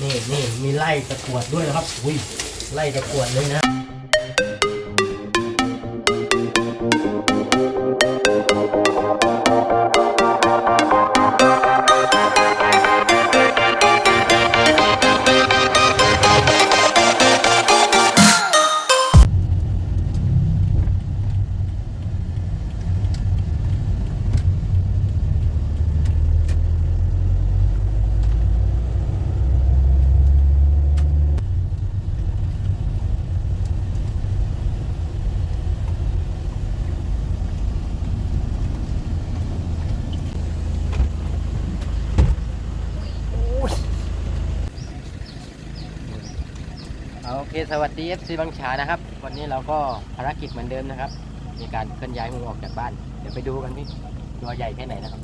นี่นี่มีไล่ตะกรวดด้วยนะครับ อุ้ยไล่ตะกรวดเลยนะ โอเคสวัสดี FC บางฉานะครับ วันนี้เราก็ภารกิจเหมือนเดิมนะครับ มีการเคลื่อนย้ายงูออกจากบ้าน เดี๋ยวไปดูกันพี่ตัวใหญ่แค่ไหนนะครับ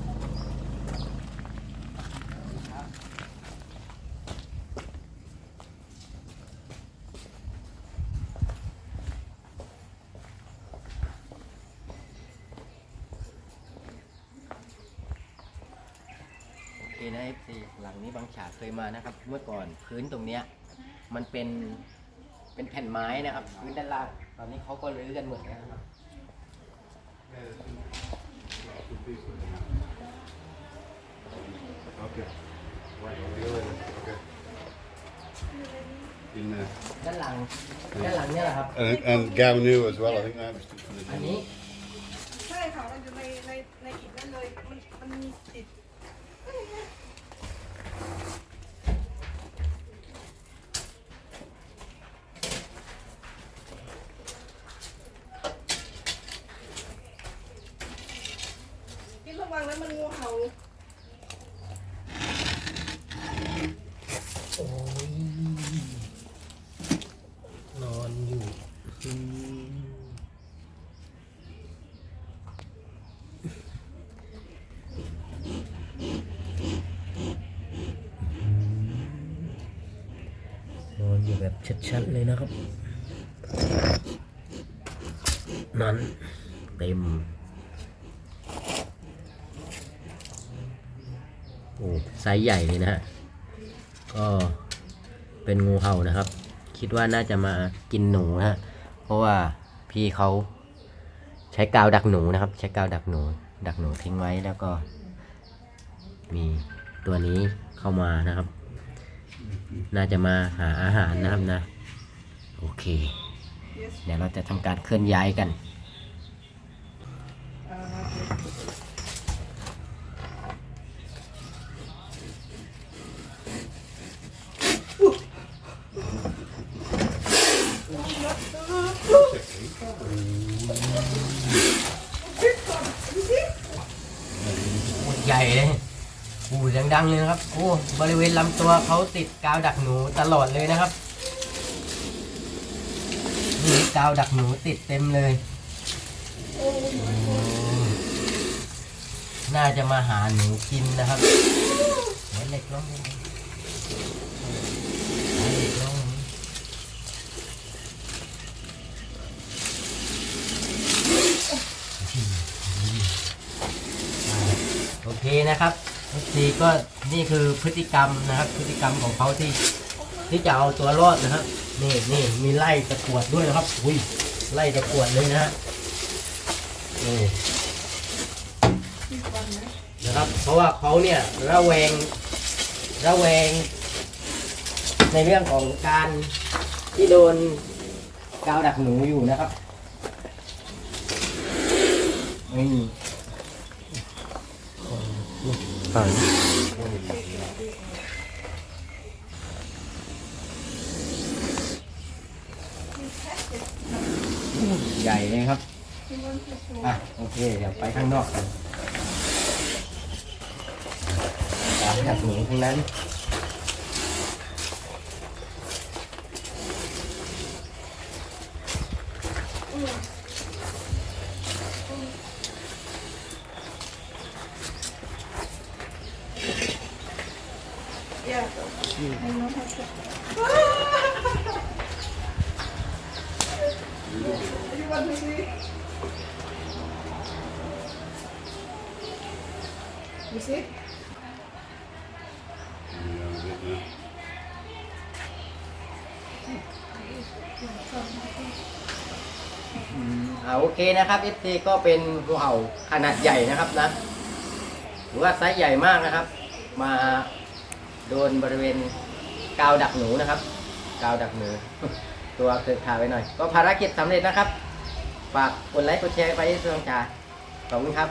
โอเคนะ FC หลังนี้บางฉาเคยมานะครับ เมื่อก่อนพื้นตรงเนี้ย มันเป็นเป็นแผ่นไม้นะครับพื้นด้านล่างตอนนี้เขาก็รื้อกันหมดแล้วนะครับ Okay. Right, okay. In there. ด้านหลังด้านหลังเนี่ยแหละครับ And, and Gal knew as well, I think that was for the อันนี้ ใช่ค่ะ มันอยู่ในในในอิฐนั่นเลย มันมันมีติดกินระวังนะมันงูเห่า โอ้ย นอนอยู่อืมนอนอยู่ แบบชัดๆเลยนะครับ นั้นเต็ม โอ้ไซส์ใหญ่เลยนะฮะ ก็เป็นงูเห่านะครับ คิดว่าน่าจะมากินหนูนะฮะ เพราะว่าพี่เขาใช้กาวดักหนูนะครับ ใช้กาวดักหนู ดักหนูทิ้งไว้แล้วก็ มีตัวนี้เข้ามานะครับ น่าจะมาหาอาหารนะครับนะ โอเค เดี๋ยวเราจะทำการเคลื่อนย้ายกัน ใหญ่เลย โอ้ดังๆเลยนะครับ โอ้ บริเวณลำตัวเขาติดกาวดักหนูตลอดเลยนะครับนี่กาวดักหนูติดเต็มเลย น่าจะมาหาหนูกินนะครับเหล็กลงเหล็กลงโอเคนะครับ ทีก็นี่คือพฤติกรรมนะครับ พฤติกรรมของเขาที่ที่จะเอาตัวรอดนะครับ นี่นี่มีไล่ตะกรวดด้วยนะครับ อุ้ยไล่ตะกรวดเลยนะฮะนี่นะครับ เพราะว่าเขาเนี่ยระแวงระแวง ในเรื่องของการที่โดนกาวดักหนูอยู่นะครับนี่ ฝังใหญ่เลยครับ อะ โอเค เดี๋ยวไปข้างนอกกันตามจากหนูทั้งนั้นอย่าให้ น้องพักผ่อนอายุวันนี้ดูสิ Yeah, a bit now. อ่าโอเคนะครับ FC ก็เป็นงูเห่าขนาดใหญ่นะครับนะหรือว่าไซส์ใหญ่มากนะครับ มา โดนบริเวณกาวดักหนูนะครับ กาวดักหนูตัวเกิดขาไว้หน่อย ก็ภารกิจสำเร็จนะครับ ฝากกดไลค์กดแชร์ไปที่ช่องจาขอบคุณครับ